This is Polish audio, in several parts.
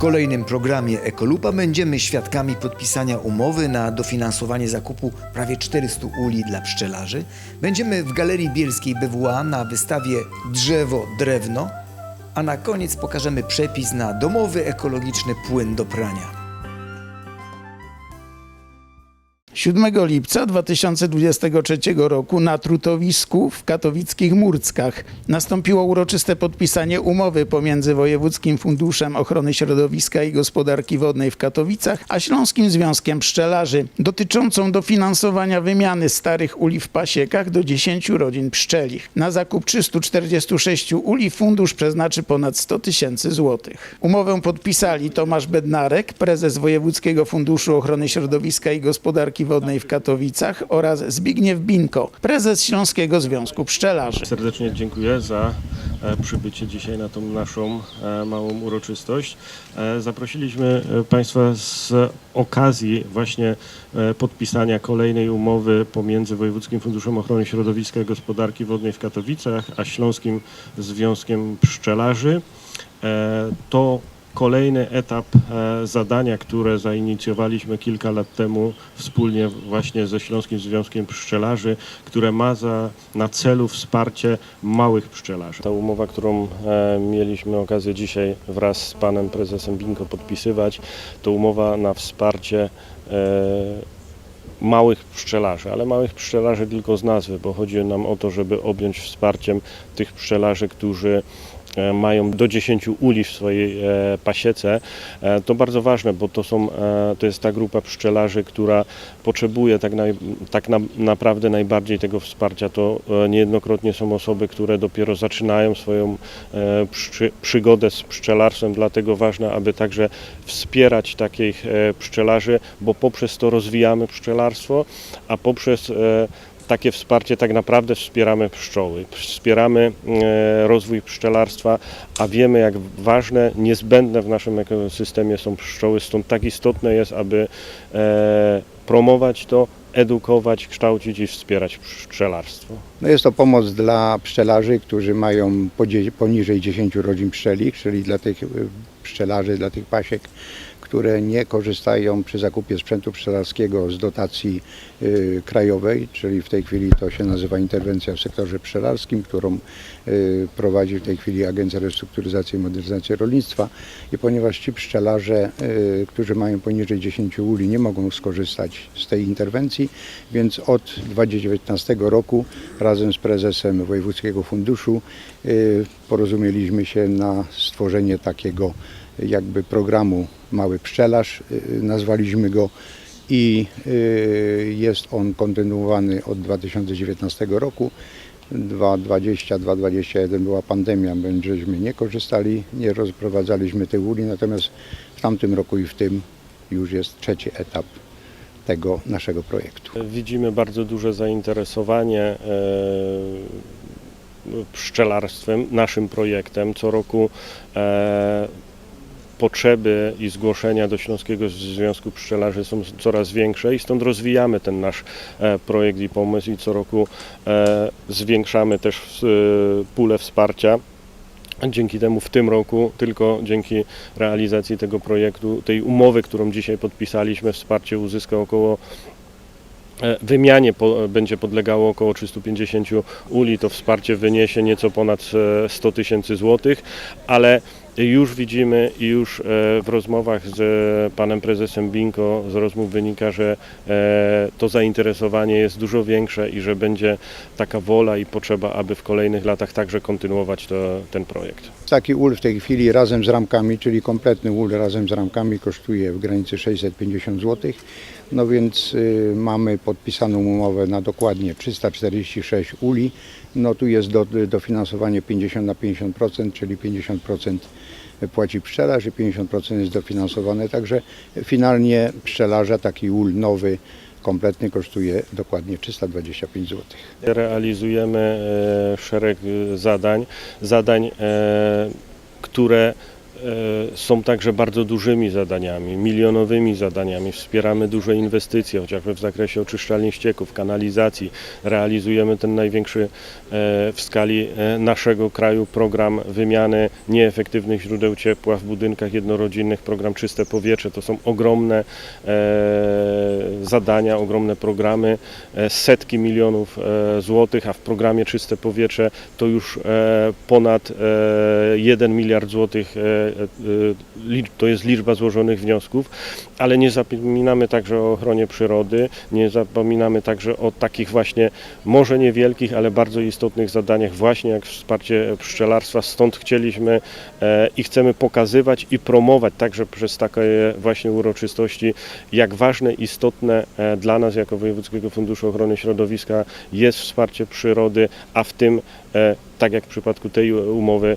kolejnym programie Ekolupa będziemy świadkami podpisania umowy na dofinansowanie zakupu prawie 400 uli dla pszczelarzy. Będziemy w Galerii Bielskiej BWA na wystawie Drzewo, Drewno, a na koniec pokażemy przepis na domowy ekologiczny płyn do prania. 7 lipca 2023 roku na Trutowisku w katowickich Murckach nastąpiło uroczyste podpisanie umowy pomiędzy Wojewódzkim Funduszem Ochrony Środowiska i Gospodarki Wodnej w Katowicach a Śląskim Związkiem Pszczelarzy dotyczącą dofinansowania wymiany starych uli w pasiekach do 10 rodzin pszczelich. Na zakup 346 uli fundusz przeznaczy ponad 100 tysięcy złotych. Umowę podpisali Tomasz Bednarek, prezes Wojewódzkiego Funduszu Ochrony Środowiska i Gospodarki Wodnej w Katowicach oraz Zbigniew Binko, prezes Śląskiego Związku Pszczelarzy. Serdecznie dziękuję za e, przybycie dzisiaj na tą naszą e, małą uroczystość. E, Zaprosiliśmy Państwa z okazji właśnie podpisania kolejnej umowy pomiędzy Wojewódzkim Funduszem Ochrony Środowiska i Gospodarki Wodnej w Katowicach a Śląskim Związkiem Pszczelarzy. To kolejny etap e, zadania, które zainicjowaliśmy kilka lat temu wspólnie właśnie ze Śląskim Związkiem Pszczelarzy, które ma za, na celu wsparcie małych pszczelarzy. Ta umowa, którą e, mieliśmy okazję dzisiaj wraz z panem prezesem Binko podpisywać, to umowa na wsparcie e, małych pszczelarzy, ale małych pszczelarzy tylko z nazwy, bo chodzi nam o to, żeby objąć wsparciem tych pszczelarzy, którzy mają do 10 uli w swojej e, pasiece. E, To bardzo ważne, bo to, są, e, to jest ta grupa pszczelarzy, która potrzebuje tak, naj, tak na, naprawdę najbardziej tego wsparcia. To e, niejednokrotnie są osoby, które dopiero zaczynają swoją e, pszczy, przygodę z pszczelarstwem, dlatego ważne, aby także wspierać takich e, pszczelarzy, bo poprzez to rozwijamy pszczelarstwo, a poprzez e, takie wsparcie tak naprawdę wspieramy pszczoły, wspieramy e, rozwój pszczelarstwa, a wiemy jak ważne, niezbędne w naszym ekosystemie są pszczoły, stąd tak istotne jest, aby e, promować to, edukować, kształcić i wspierać pszczelarstwo. No jest to pomoc dla pszczelarzy, którzy mają poniżej 10 rodzin pszczeli, czyli dla tych y, pszczelarzy, dla tych pasiek, które nie korzystają przy zakupie sprzętu pszczelarskiego z dotacji y, krajowej, czyli w tej chwili to się nazywa interwencja w sektorze pszczelarskim, którą y, prowadzi w tej chwili Agencja Restrukturyzacji i Modernizacji Rolnictwa. I ponieważ ci pszczelarze, y, którzy mają poniżej 10 uli, nie mogą skorzystać z tej interwencji, więc od 2019 roku razem z prezesem Wojewódzkiego Funduszu y, porozumieliśmy się na stworzenie takiego jakby programu Mały Pszczelarz, y, nazwaliśmy go i y, jest on kontynuowany od 2019 roku. 2020-2021 była pandemia, żeśmy nie korzystali, nie rozprowadzaliśmy tych uli, natomiast w tamtym roku i w tym już jest trzeci etap tego naszego projektu. Widzimy bardzo duże zainteresowanie e, pszczelarstwem, naszym projektem. Co roku e, potrzeby i zgłoszenia do Śląskiego Związku Pszczelarzy są coraz większe i stąd rozwijamy ten nasz e, projekt i pomysł i co roku e, zwiększamy też e, pulę wsparcia. Dzięki temu w tym roku, tylko dzięki realizacji tego projektu, tej umowy, którą dzisiaj podpisaliśmy, wsparcie uzyska około Wymianie po, będzie podlegało około 350 uli, to wsparcie wyniesie nieco ponad e, 100 tysięcy złotych, ale już widzimy i już e, w rozmowach z panem prezesem Binko z rozmów wynika, że e, to zainteresowanie jest dużo większe i że będzie taka wola i potrzeba, aby w kolejnych latach także kontynuować to, ten projekt. Taki ul w tej chwili razem z ramkami, czyli kompletny ul razem z ramkami kosztuje w granicy 650 zł. No więc y, mamy podpisaną umowę na dokładnie 346 uli. No tu jest do, dofinansowanie 50 na 50%, czyli 50% płaci pszczelarz i 50% jest dofinansowane. Także finalnie pszczelarza taki ul nowy, kompletny kosztuje dokładnie 325 zł. Realizujemy e, szereg e, zadań, zadań, e, które są także bardzo dużymi zadaniami, milionowymi zadaniami. Wspieramy duże inwestycje, chociażby w zakresie oczyszczalni ścieków, kanalizacji. Realizujemy ten największy e, w skali e, naszego kraju program wymiany nieefektywnych źródeł ciepła w budynkach jednorodzinnych, program Czyste Powietrze. To są ogromne e, zadania, ogromne programy, e, setki milionów e, złotych, a w programie Czyste Powietrze to już e, ponad e, 1 miliard złotych e, e, to jest liczba złożonych wniosków, ale nie zapominamy także o ochronie przyrody, nie zapominamy także o takich właśnie może niewielkich, ale bardzo istotnych zadaniach właśnie jak wsparcie pszczelarstwa. Stąd chcieliśmy e, i chcemy pokazywać i promować także przez takie właśnie uroczystości, jak ważne, istotne e, dla nas jako Wojewódzkiego Funduszu Ochrony Środowiska jest wsparcie przyrody, a w tym, e, tak jak w przypadku tej umowy,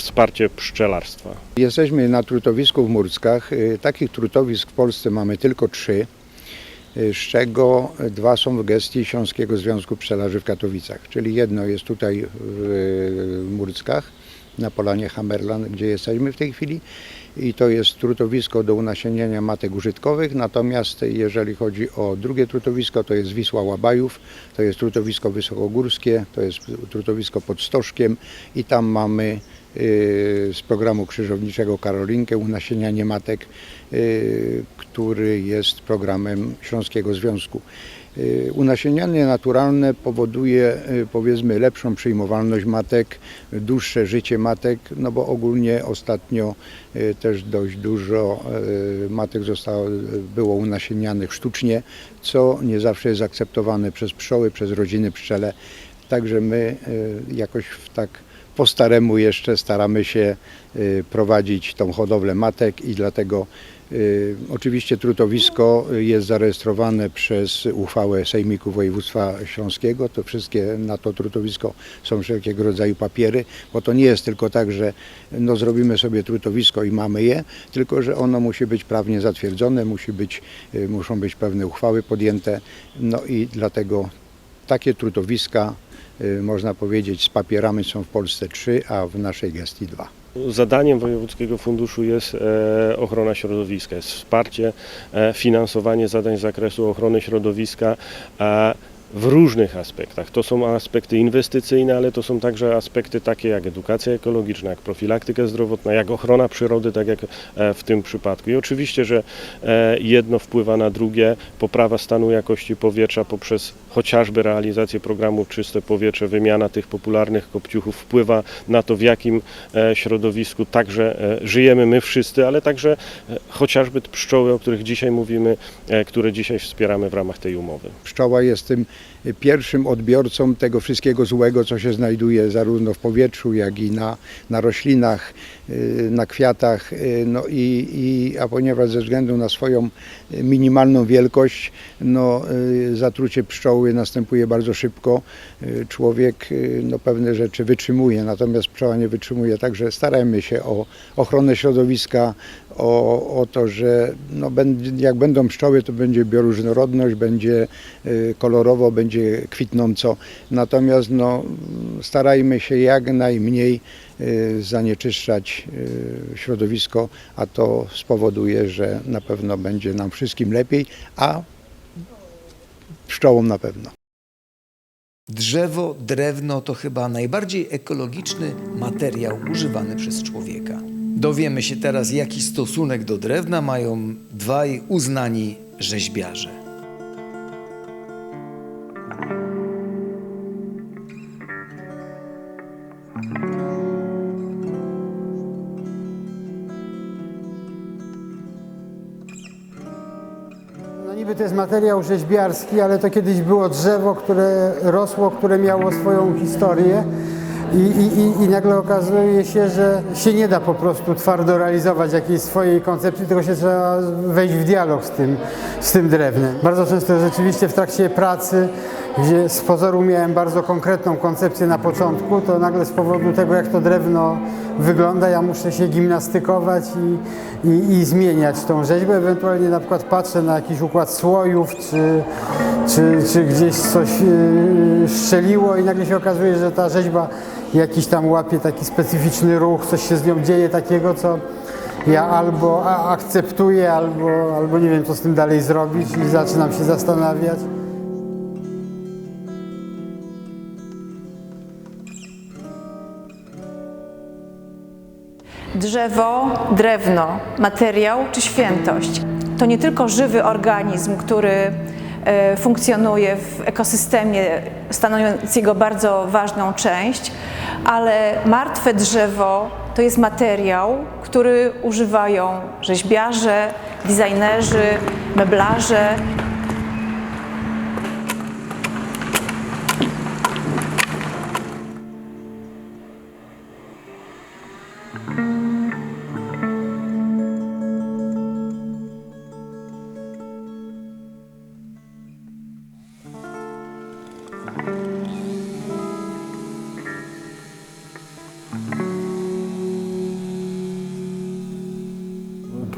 wsparcie pszczelarstwa. Jesteśmy na trutowisku w Murckach. Y, Takich trutowisk w Polsce mamy tylko trzy, y, z czego dwa są w gestii Śląskiego Związku Pszczelarzy w Katowicach. Czyli jedno jest tutaj w Murckach, na polanie Hammerland, gdzie jesteśmy w tej chwili. I to jest trutowisko do unasienniania matek użytkowych. Natomiast jeżeli chodzi o drugie trutowisko, to jest Wisła Łabajów, to jest trutowisko wysokogórskie, to jest trutowisko pod Stożkiem i tam mamy y, z programu krzyżowniczego Karolinkę unasienianie matek, y, który jest programem Śląskiego Związku. Y, Unasienianie naturalne powoduje y, powiedzmy lepszą przyjmowalność matek, dłuższe życie matek, no bo ogólnie ostatnio y, też dość dużo matek zostało, było unasienianych sztucznie, co nie zawsze jest akceptowane przez pszczoły, przez rodziny pszczele. Także my jakoś w tak po staremu jeszcze staramy się prowadzić tą hodowlę matek i dlatego oczywiście trutowisko jest zarejestrowane przez uchwałę Sejmiku Województwa Śląskiego. To wszystkie na to trutowisko są wszelkiego rodzaju papiery, bo to nie jest tylko tak, że no, zrobimy sobie trutowisko i mamy je, tylko że ono musi być prawnie zatwierdzone, musi być, y, muszą być pewne uchwały podjęte. No i dlatego takie trutowiska y, można powiedzieć, z papierami są w Polsce trzy, a w naszej gestii dwa. Zadaniem Wojewódzkiego Funduszu jest e, ochrona środowiska, jest wsparcie, e, finansowanie zadań z zakresu ochrony środowiska w różnych aspektach. To są aspekty inwestycyjne, ale to są także aspekty takie jak edukacja ekologiczna, jak profilaktyka zdrowotna, jak ochrona przyrody, tak jak e, w tym przypadku. I oczywiście, że e, jedno wpływa na drugie, poprawa stanu jakości powietrza poprzez chociażby realizację programu Czyste Powietrze, wymiana tych popularnych kopciuchów wpływa na to, w jakim e, środowisku także żyjemy my wszyscy, ale także chociażby pszczoły, o których dzisiaj mówimy, które dzisiaj wspieramy w ramach tej umowy. Pszczoła jest tym pierwszym odbiorcą tego wszystkiego złego, co się znajduje zarówno w powietrzu, jak i na, na roślinach, y, na kwiatach. y, No i, i, a ponieważ ze względu na swoją y, minimalną wielkość, no, zatrucie pszczoły następuje bardzo szybko. Człowiek no, pewne rzeczy wytrzymuje, natomiast pszczoła nie wytrzymuje. Także starajmy się o ochronę środowiska, o, o to, że no, jak będą pszczoły, to będzie bioróżnorodność, będzie y, kolorowo, będzie kwitnąco. Natomiast no, starajmy się jak najmniej y, zanieczyszczać y, środowisko, a to spowoduje, że na pewno będzie nam wszystkim lepiej, a pszczołom na pewno. Drzewo, drewno to chyba najbardziej ekologiczny materiał używany przez człowieka. Dowiemy się teraz, jaki stosunek do drewna mają dwaj uznani rzeźbiarze. No niby to jest materiał rzeźbiarski, ale to kiedyś było drzewo, które rosło, które miało swoją historię. I, i, i- nagle okazuje się, że się nie da po prostu twardo realizować jakiejś swojej koncepcji, tylko się trzeba wejść w dialog z tym, z tym drewnem. Bardzo często rzeczywiście w trakcie pracy, gdzie z pozoru miałem bardzo konkretną koncepcję na początku, to nagle z powodu tego, jak to drewno wygląda, ja muszę się gimnastykować i, i, i zmieniać tą rzeźbę. Ewentualnie na przykład patrzę na jakiś układ słojów, czy, czy, czy gdzieś coś yy, szczeliło i nagle się okazuje, że ta rzeźba jakiś tam łapie taki specyficzny ruch, coś się z nią dzieje takiego, co ja albo akceptuję, albo, albo nie wiem, co z tym dalej zrobić i zaczynam się zastanawiać. Drzewo, drewno, materiał czy świętość to nie tylko żywy organizm, który e, funkcjonuje w ekosystemie, stanowiąc jego bardzo ważną część, ale martwe drzewo to jest materiał, który używają rzeźbiarze, designerzy, meblarze,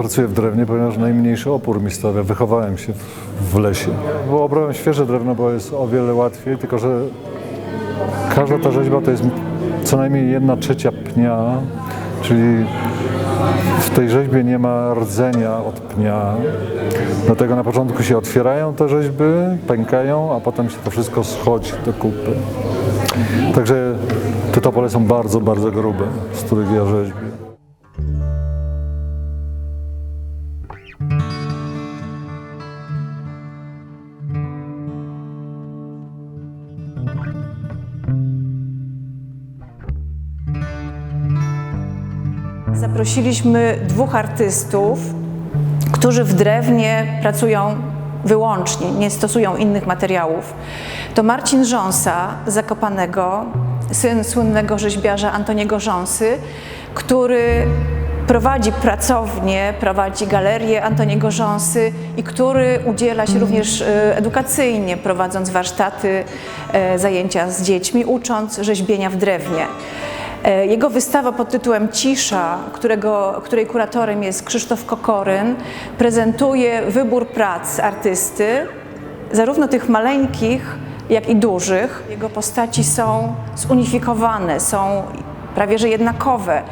Pracuję w drewnie, ponieważ najmniejszy opór mi stawia. Wychowałem się w, lesie. Obrałem świeże drewno, bo jest o wiele łatwiej, tylko że każda ta rzeźba to jest co najmniej jedna trzecia pnia, czyli w tej rzeźbie nie ma rdzenia od pnia. Dlatego na początku się otwierają te rzeźby, pękają, a potem się to wszystko schodzi do kupy. Także te topole są bardzo, bardzo grube, z których ja rzeźbię. Zaprosiliśmy dwóch artystów, którzy w drewnie pracują wyłącznie, nie stosują innych materiałów. To Marcin Rząsa Zakopanego, syn słynnego rzeźbiarza Antoniego Rząsy, który prowadzi pracownię, prowadzi galerię Antoniego Rząsy i który udziela się również e, edukacyjnie, prowadząc warsztaty, e, zajęcia z dziećmi, ucząc rzeźbienia w drewnie. E, Jego wystawa pod tytułem Cisza, którego, której kuratorem jest Krzysztof Kokoryn, prezentuje wybór prac artysty, zarówno tych maleńkich, jak i dużych. Jego postaci są zunifikowane, są prawie że jednakowe,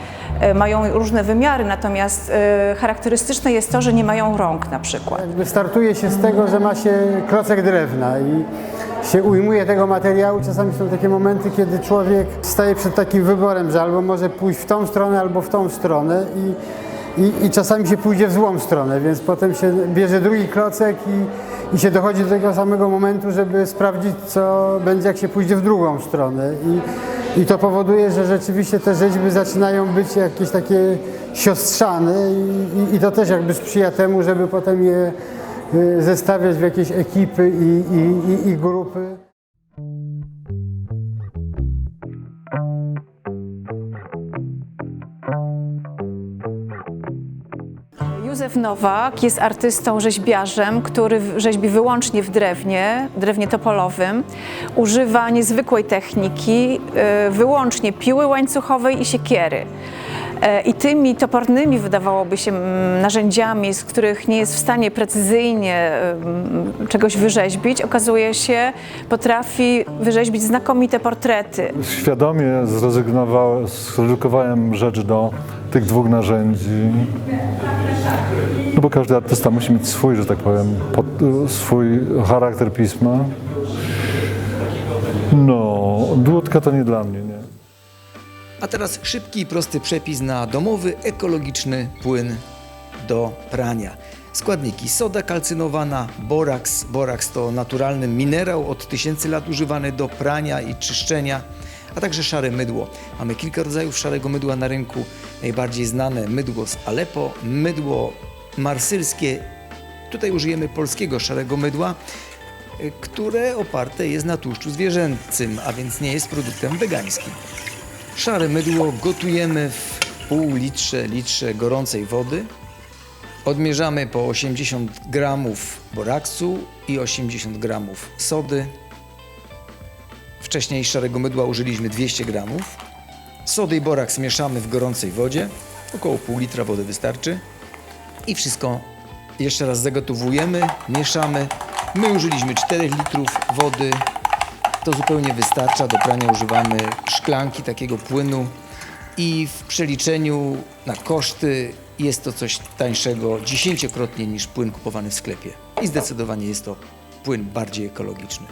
e, mają różne wymiary, natomiast e, charakterystyczne jest to, że nie mają rąk na przykład. Jakby startuje się z tego, że ma się klocek drewna i się ujmuje tego materiału. Czasami są takie momenty, kiedy człowiek staje przed takim wyborem, że albo może pójść w tą stronę, albo w tą stronę i, i, i czasami się pójdzie w złą stronę, więc potem się bierze drugi klocek i, i się dochodzi do tego samego momentu, żeby sprawdzić, co będzie, jak się pójdzie w drugą stronę. I, i to powoduje, że rzeczywiście te rzeźby zaczynają być jakieś takie siostrzane i, i, i to też jakby sprzyja temu, żeby potem je zestawiać w jakieś ekipy i, i, i, i grupy. Józef Nowak jest artystą, rzeźbiarzem, który rzeźbi wyłącznie w drewnie, drewnie topolowym. Używa niezwykłej techniki, y, wyłącznie piły łańcuchowej i siekiery. E, I tymi topornymi, wydawałoby się, mm, narzędziami, z których nie jest w stanie precyzyjnie czegoś wyrzeźbić, okazuje się, potrafi wyrzeźbić znakomite portrety. Świadomie zrezygnowałem, zredukowałem rzecz do tych dwóch narzędzi. No bo każdy artysta musi mieć swój, że tak powiem, pod, swój charakter pisma. No, dłutka to nie dla mnie, nie. A teraz szybki i prosty przepis na domowy, ekologiczny płyn do prania. Składniki: soda kalcynowana, boraks. Boraks to naturalny minerał od tysięcy lat używany do prania i czyszczenia, a także szare mydło. Mamy kilka rodzajów szarego mydła na rynku. Najbardziej znane mydło z Aleppo, mydło marsylskie. Tutaj użyjemy polskiego szarego mydła, y, które oparte jest na tłuszczu zwierzęcym, a więc nie jest produktem wegańskim. Szare mydło gotujemy w pół litrze, litrze gorącej wody. Odmierzamy po 80 gramów boraksu i 80 gramów sody. Wcześniej szarego mydła użyliśmy 200 gramów. Sody i boraks mieszamy w gorącej wodzie. Około pół litra wody wystarczy. I wszystko jeszcze raz zagotowujemy, mieszamy. My użyliśmy 4 litrów wody, To zupełnie wystarcza. Do prania używamy szklanki takiego płynu i w przeliczeniu na koszty jest to coś tańszego dziesięciokrotnie niż płyn kupowany w sklepie. I zdecydowanie jest to płyn bardziej ekologiczny.